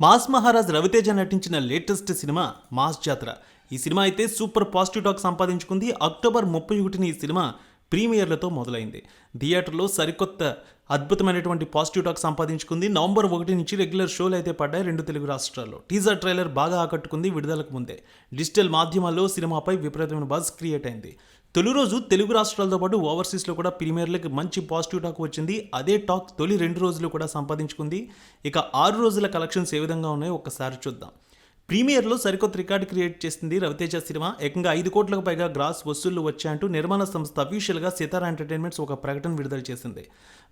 Mass Maharaj Raviteja నటించిన latest cinema mass జాతర. ఈ సినిమా అయితే సూపర్ పాజిటివ్ టాక్ సంపాదించుకుంది. అక్టోబర్ ముప్పై ఒకటిని ఈ సినిమా ప్రీమియర్లతో మొదలైంది. థియేటర్లో సరికొత్త అద్భుతమైనటువంటి పాజిటివ్ టాక్ సంపాదించుకుంది. నవంబర్ ఒకటి నుంచి రెగ్యులర్ షోలు అయితే పడ్డాయి రెండు తెలుగు రాష్ట్రాల్లో. టీజర్ ట్రైలర్ బాగా ఆకట్టుకుంది విడుదలకు ముందే. డిజిటల్ మాధ్యమాల్లో సినిమాపై విపరీతమైన బజ్ క్రియేట్ అయింది. తొలి రోజు తెలుగు రాష్ట్రాలతో పాటు ఓవర్సీస్లో కూడా ప్రీమియర్లకు మంచి పాజిటివ్ టాక్ వచ్చింది. అదే టాక్ తొలి రెండు రోజులు కూడా సంపాదించుకుంది. ఇక ఆరు రోజుల కలెక్షన్స్ ఏ విధంగా ఉన్నాయో ఒక్కసారి చూద్దాం. ప్రీమియర్లో సరికొత్త రికార్డు క్రియేట్ చేసింది రవితేజ సినిమా. ఏకంగా ఐదు కోట్లకు పైగా గ్రాస్ వసూళ్ళు వచ్చాయంటూ నిర్మాణ సంస్థ అఫీషియల్గా సితారా ఎంటర్టైన్మెంట్స్ ఒక ప్రకటన విడుదల చేసింది.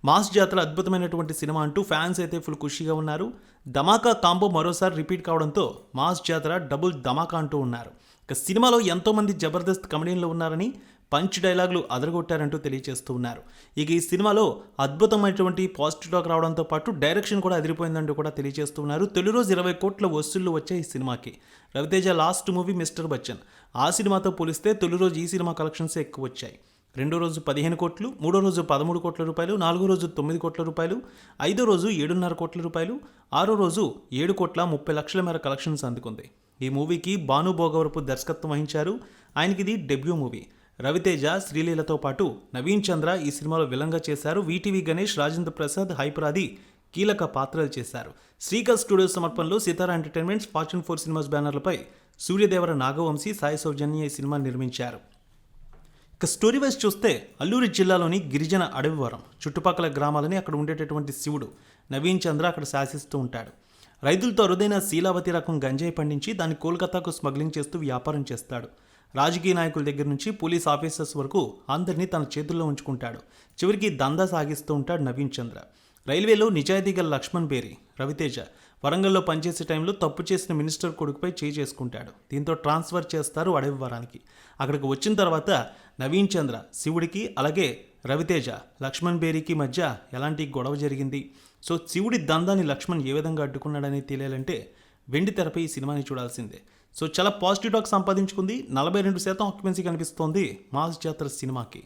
మాస్ జాతర అద్భుతమైనటువంటి సినిమా అంటూ ఫ్యాన్స్ అయితే ఫుల్ ఖుషిగా ఉన్నారు. ధమాకా కాంబో మరోసారి రిపీట్ కావడంతో మాస్ జాతర డబుల్ ధమాకా అంటూ ఉన్నారు. ఇక సినిమాలో ఎంతోమంది జబర్దస్త్ కమెడీన్లు ఉన్నారని పంచ్ డైలాగులు అదరగొట్టారంటూ తెలియజేస్తూ ఉన్నారు. ఇక ఈ సినిమాలో అద్భుతమైనటువంటి పాజిటివ్ టాక్ రావడంతో పాటు డైరెక్షన్ కూడా అదిరిపోయిందంటూ కూడా తెలియజేస్తూ ఉన్నారు. తొలి రోజు ఇరవై కోట్ల వసూళ్ళు వచ్చాయి ఈ సినిమాకి. Raviteja last movie mister Bachchan. ఆ సినిమాతో పోలిస్తే తొలి రోజు ఈ సినిమా కలెక్షన్స్ ఎక్కువ వచ్చాయి. రెండో రోజు పదిహేను కోట్లు మూడో రోజు పదమూడు కోట్ల రూపాయలు నాలుగో రోజు తొమ్మిది కోట్ల రూపాయలు ఐదో రోజు ఏడున్నర కోట్ల రూపాయలు ఆరో రోజు ఏడు కోట్ల ముప్పై లక్షల మేర కలెక్షన్స్ అందుకుంది. ఈ మూవీకి భాను భోగవరపు దర్శకత్వం వహించారు. ఆయనకి ఇది డెబ్యూ మూవీ. రవితేజ శ్రీలీలతో పాటు నవీన్ చంద్ర ఈ సినిమాలో విలంగా చేశారు. వీటీవీ గణేష్ రాజేంద్ర ప్రసాద్ హైపరాది కీలక పాత్రలు చేశారు. శ్రీకర్ స్టూడియోస్ సమర్పణలో Sithara entertainments fortune four cinemas బ్యానర్లపై Suryadevara Nagavamsi Sai Soujanya ఈ సినిమా నిర్మించారు. ఇక స్టోరీ వైజ్ చూస్తే అల్లూరి జిల్లాలోని గిరిజన అడవివరం చుట్టుపక్కల గ్రామాలని అక్కడ ఉండేటటువంటి శివుడు. నవీన్ చంద్ర అక్కడ శాసిస్తూ ఉంటాడు. రైతులతో అరుదైన శీలావతి రకం గంజాయి పండించి దాన్ని కోల్కతాకు స్మగ్లింగ్ చేస్తూ వ్యాపారం చేస్తాడు. రాజకీయ నాయకుల దగ్గర నుంచి పోలీస్ ఆఫీసర్స్ వరకు అందరినీ తన చేతుల్లో ఉంచుకుంటాడు. చివరికి దందా సాగిస్తూ ఉంటాడు నవీన్ చంద్ర. రైల్వేలో నిజాయితీ గల లక్ష్మణ్ బేరి రవితేజ వరంగల్లో పనిచేసే టైంలో తప్పు చేసిన మినిస్టర్ కొడుకుపై చేయి చేసుకుంటాడు. దీంతో ట్రాన్స్ఫర్ చేస్తారు అడవివరానికి. అక్కడికి వచ్చిన తర్వాత నవీన్ చంద్ర శివుడికి అలాగే రవితేజ లక్ష్మణ్ బేరీకి మధ్య ఎలాంటి గొడవ జరిగింది? సో శివుడి దందాన్ని లక్ష్మణ్ ఏ విధంగా అడ్డుకున్నాడని తెలియాలంటే వెండి తెరపై ఈ సినిమాని చూడాల్సిందే. సో చాలా పాజిటివ్ టాక్ సంపాదించుకుంది. నలభై రెండు శాతం ఆక్యుపెన్సీ కనిపిస్తోంది మాస్ జాతర సినిమాకి.